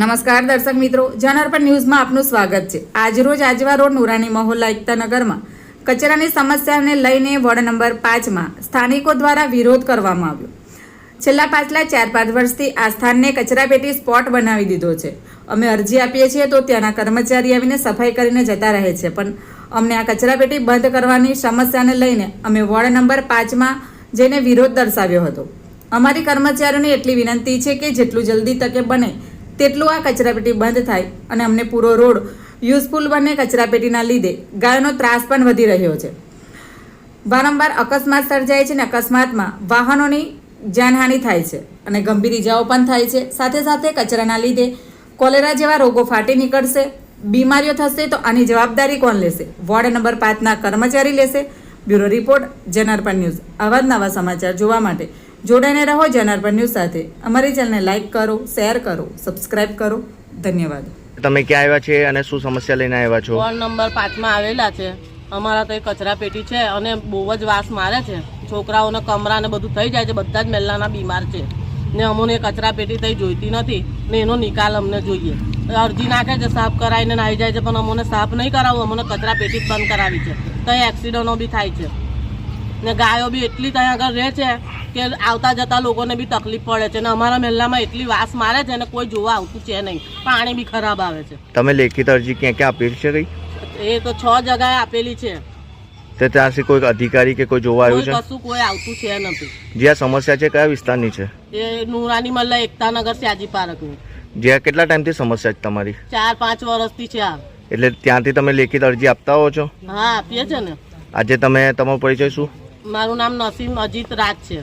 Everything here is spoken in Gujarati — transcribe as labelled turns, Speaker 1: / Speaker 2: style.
Speaker 1: નમસ્કાર દર્શક મિત્રો જનઅર્પણ ન્યૂઝમાં આપનું સ્વાગત છે. આજરોજ આજવા રોડ નુરાની મહોલ્લા એકતાનગરમાં કચરાની સમસ્યાને લઈને વોર્ડ નંબર પાંચમાં સ્થાનિકો દ્વારા વિરોધ કરવામાં આવ્યો. છેલ્લા પાછલા ચાર પાંચ વર્ષથી આ સ્થાનને કચરાપેટી સ્પોટ બનાવી દીધો છે. અમે અરજી આપીએ છીએ તો ત્યાંના કર્મચારી આવીને સફાઈ કરીને જતા રહે છે, પણ અમને આ કચરાપેટી બંધ કરવાની સમસ્યાને લઈને અમે વોર્ડ નંબર પાંચમાં જઈને વિરોધ દર્શાવ્યો હતો. અમારી કર્મચારીઓને એટલી વિનંતી છે કે જેટલું જલ્દી તકે બને તેટલું આ કચરાપેટી બંધ થાય અને અમને પૂરો રોડ યુઝફુલ બને કચરાપેટીના લીધે. ગાયોનો ત્રાસ પણ વધી રહ્યો છે. વારંવાર અકસ્માત સર્જાય છે અને અકસ્માતમાં વાહનોની જાનહાનિ થાય છે અને ગંભીર ઇજાઓ પણ થાય છે. સાથે સાથે કચરાના લીધે કોલેરા જેવા રોગો ફાટી નીકળશે. બીમારીઓ થશે તો આની જવાબદારી કોણ લેશે? વોર્ડ નંબર પાંચના કર્મચારી લેશે. Bureau report Janarpan news. આવા જ નવા સમાચાર જોવા માટે જોડાઈને રહો જનાર્પણ ન્યૂઝ સાથે. અમારી ચેનલને લાઇક કરો શેર કરો સબસ્ક્રાઇબ કરો. ધન્યવાદ.
Speaker 2: તમે ક્યાં આવ્યા છે અને શું સમસ્યા લઈને આવ્યા છો?
Speaker 3: વોર્ડ નંબર પાંચમાં આવેલા છે. અમારા તો કચરા પેટી છે અને બહુ જ વાસ મારે છે. છોકરાઓને કમરા ને બધું થઈ જાય છે બધા જ મેલ્લાના બીમાર છે. ને અમોને એ કચરા પેટી થઈ જોઈતી નથી. ને એનો નિકાલ અમને જોઈએ. અરજી નાખે છે સાફ કરાવીને નાહી જાય છે પણ અમોને સાફ નહીં કરાવવું અમને કચરા પેટી જ બંધ કરાવી છે. ત્યાં એક્સિડન્ટો બી થાય છે. ને ગાયો બી એટલી ત્યાં આગળ રહે છે કે આવતા જતા લોકોને બી તકલીફ પડે છે. ને અમારા મહેલામાં એટલી વાસ મારે છે ને કોઈ જોવા આવતું છે નહીં. પાણી બી ખરાબ આવે છે.
Speaker 2: તમે લેખિત અરજી ક્યાં ક્યાં આપેલી છે કઈ?
Speaker 3: એ તો છ જગાએ આપેલી છે.
Speaker 2: તે ત્યાંથી કોઈ અધિકારી કે કોઈ જોવા
Speaker 3: આવ્યું
Speaker 2: આવ્યું
Speaker 3: કશું કોઈ આવતું છે નથી.
Speaker 2: જે આ સમસ્યા છે કયા વિસ્તારની છે?
Speaker 3: એ નુરાની મલ્લા એકતાનગર સ્યાજી પાર્કની.
Speaker 2: જે કેટલા ટાઈમથી સમસ્યા છે તમારી?
Speaker 3: ચાર પાંચ વર્ષથી છે આ.
Speaker 2: એટલે ત્યાંથી તમે લેખિત અરજી આપતા હો છો?
Speaker 3: હા આપીએ છે ને.
Speaker 2: આજે તમે તમારો પરિચય શું?
Speaker 3: મારું નામ નસીમ અજીત રાજ છે.